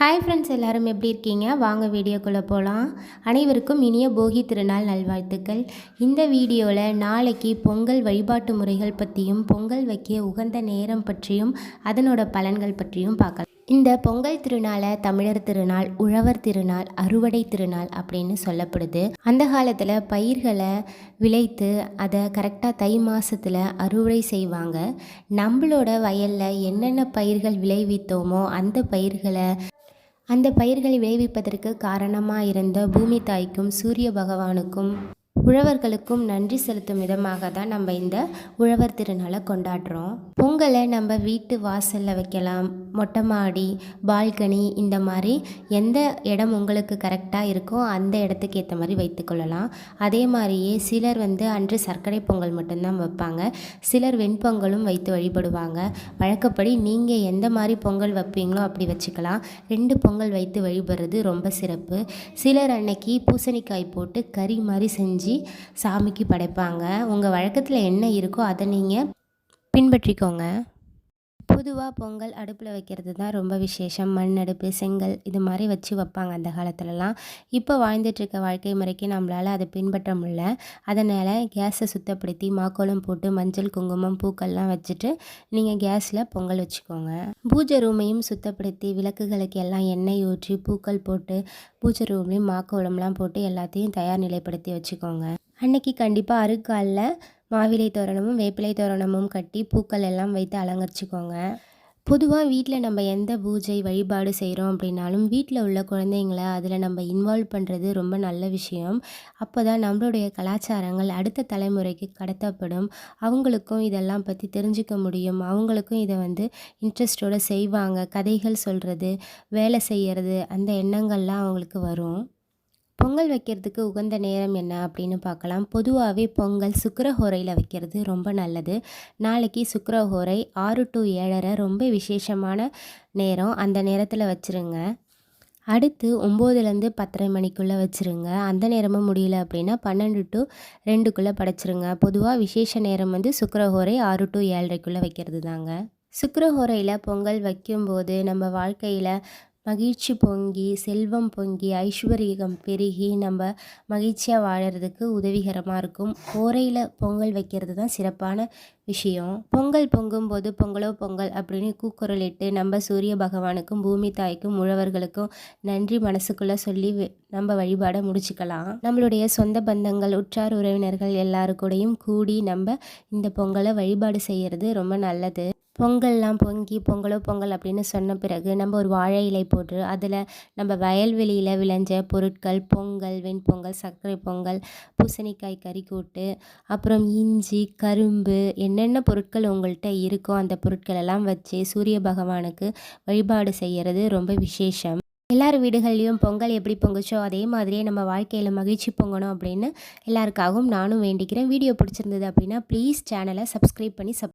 Hi friends எல்லோரும் எப்படி இருக்கீங்க? வாங்க வீடியோக்குள்ளே போகலாம் அனைவருக்கும் இனிய போகி திருநாள் நல்வாழ்த்துக்கள். இந்த வீடியோவில் நாளைக்கு பொங்கல் வழிபாட்டு முறைகள் பற்றியும் பொங்கல் வைக்க உகந்த நேரம் பற்றியும் அதனோட பலன்கள் பற்றியும் பார்க்கலாம். இந்த பொங்கல் திருநாளை தமிழர் திருநாள் உழவர் திருநாள் அறுவடை திருநாள் அப்படின்னு சொல்லப்படுது. அந்த காலத்தில் பயிர்களை விளைத்து அதை கரெக்டாக தை மாதத்தில் அறுவடை செய்வாங்க. நம்மளோட வயலில் என்னென்ன பயிர்கள் விளைவித்தோமோ அந்த பயிர்களை அந்த பயிர்களை விளைவிப்பதற்கு காரணமாக இருந்த பூமி தாய்க்கும் சூரிய பகவானுக்கும் உழவர்களுக்கும் நன்றி செலுத்தும் விதமாக தான் நம்ம இந்த உழவர் திருநாளை கொண்டாடுறோம். பொங்கலை நம்ம வீட்டு வாசலில் வைக்கலாம். மொட்டை மாடி பால்கனி இந்த மாதிரி எந்த இடம் உங்களுக்கு கரெக்டாக இருக்கோ அந்த இடத்துக்கு ஏற்ற மாதிரி வைத்துக்கொள்ளலாம் அதே மாதிரியே சிலர் வந்து அன்று சர்க்கரை பொங்கல் மட்டும்தான் வைப்பாங்க. சிலர் வெண்பொங்கலும் வைத்து வழிபடுவாங்க. வழக்கப்படி நீங்கள் எந்த மாதிரி பொங்கல் வைப்பீங்களோ அப்படி வச்சுக்கலாம். ரெண்டு பொங்கல் வைத்து வழிபடுறது ரொம்ப சிறப்பு. சிலர் அன்னைக்கு பூசணிக்காய் போட்டு கறி மாதிரி செஞ்சு சாமிக்கு படைப்பாங்க. உங்கள் வழக்கத்தில் என்ன இருக்கோ அதை நீங்கள் பின்பற்றிக்கோங்க. பொதுவாக பொங்கல் அடுப்பில் வைக்கிறது தான் ரொம்ப விசேஷம். மண் அடுப்பு செங்கல் இது மாதிரி வச்சு வைப்பாங்க அந்த காலத்துலலாம். இப்போ வாழ்ந்துட்டுருக்க வாழ்க்கை முறைக்கு நம்மளால் அதை பின்பற்ற முடியல. அதனால் கேஸை சுத்தப்படுத்தி மாக்கோலம் போட்டு மஞ்சள் குங்குமம் பூக்கள்லாம் வச்சுட்டு நீங்கள் கேஸில் பொங்கல் வச்சுக்கோங்க. பூஜை ரூமையும் சுத்தப்படுத்தி விளக்குகளுக்கு எல்லாம் எண்ணெய் ஊற்றி பூக்கள் போட்டு பூஜை ரூம்லேயும் மாக்கோலம்லாம் போட்டு எல்லாத்தையும் தயார் நிலைப்படுத்தி வச்சுக்கோங்க. அன்னைக்கு கண்டிப்பாக அருக்காலில் மாவிலை தோரணமும் வேப்பிலை தோரணமும் கட்டி பூக்கள் எல்லாம் வைத்து அலங்கரிச்சுக்கோங்க. பொதுவாக வீட்டில் நம்ம எந்த பூஜை வழிபாடு செய்கிறோம் அப்படின்னாலும் வீட்டில் உள்ள குழந்தைங்கள அதில் நம்ம இன்வால்வ் பண்ணுறது ரொம்ப நல்ல விஷயம். அப்போ தான் நம்மளுடைய கலாச்சாரங்கள் அடுத்த தலைமுறைக்கு கடத்தப்படும். அவங்களுக்கும் இதெல்லாம் பற்றி தெரிஞ்சுக்க முடியும். அவங்களுக்கும் இதை வந்து இன்ட்ரெஸ்டோடு செய்வாங்க. கதைகள் சொல்கிறது வேலை செய்கிறது அந்த எண்ணங்கள்லாம் அவங்களுக்கு வரும். பொங்கல் வைக்கிறதுக்கு உகந்த நேரம் என்ன அப்படின்னு பார்க்கலாம். பொதுவாகவே பொங்கல் சுக்கரஹோரையில் வைக்கிறது ரொம்ப நல்லது. நாளைக்கு சுக்கரஹோரை ஆறு டு ஏழரை ரொம்ப விசேஷமான நேரம். அந்த நேரத்தில் வச்சுருங்க. அடுத்து ஒம்போதுலேருந்து பத்தரை மணிக்குள்ளே வச்சுருங்க. அந்த நேரமும் முடியல அப்படின்னா பன்னெண்டு டு ரெண்டுக்குள்ளே படைச்சிருங்க. பொதுவாக விசேஷ நேரம் வந்து சுக்கரஹோரை ஆறு டு ஏழரைக்குள்ளே வைக்கிறது தாங்க சுக்கரஹோரையில் பொங்கல் வைக்கும்போது நம்ம வாழ்க்கையில் மகிழ்ச்சி பொங்கி செல்வம் பொங்கி ஐஸ்வர்யம் பெருகி நம்ம மகிழ்ச்சியாக வாழறதுக்கு உதவிகரமாக இருக்கும். கோரையில் பொங்கல் வைக்கிறது தான் சிறப்பான விஷயம். பொங்கல் பொங்கும்போது பொங்கலோ பொங்கல் அப்படின்னு கூக்குரலிட்டு நம்ம சூரிய பகவானுக்கும் பூமி தாய்க்கும் உழவர்களுக்கும் நன்றி மனசுக்குள்ளே சொல்லி நம்ம வழிபாடை முடிச்சுக்கலாம். நம்மளுடைய சொந்த பந்தங்கள் உற்றார் உறவினர்கள் எல்லாருக்கூடையும் கூடி நம்ம இந்த பொங்கலை வழிபாடு செய்கிறது ரொம்ப நல்லது. பொங்கல்லாம் பொங்கி பொங்கலோ பொங்கல் அப்படின்னு சொன்ன பிறகு நம்ம ஒரு வாழை இலை போட்டு அதில் நம்ம வயல்வெளியில் விளைஞ்ச பொருட்கள் பொங்கல் வெண்பொங்கல் சர்க்கரை பொங்கல் பூசணிக்காய் கறி கூட்டு அப்புறம் இஞ்சி கரும்பு என்னென்ன பொருட்கள் உங்கள்கிட்ட இருக்கோ அந்த பொருட்கள் எல்லாம் வச்சு சூரிய பகவானுக்கு வழிபாடு செய்கிறது ரொம்ப விசேஷம். எல்லார் வீடுகள்லேயும் பொங்கல் எப்படி பொங்குச்சோ அதே மாதிரியே நம்ம வாழ்க்கையில் மகிழ்ச்சி பொங்கணும் அப்படின்னு எல்லாருக்காகவும் நானும் வேண்டிக்கிறேன். வீடியோ பிடிச்சிருந்தது அப்படின்னா ப்ளீஸ் சேனலை சப்ஸ்கிரைப் பண்ணி சப்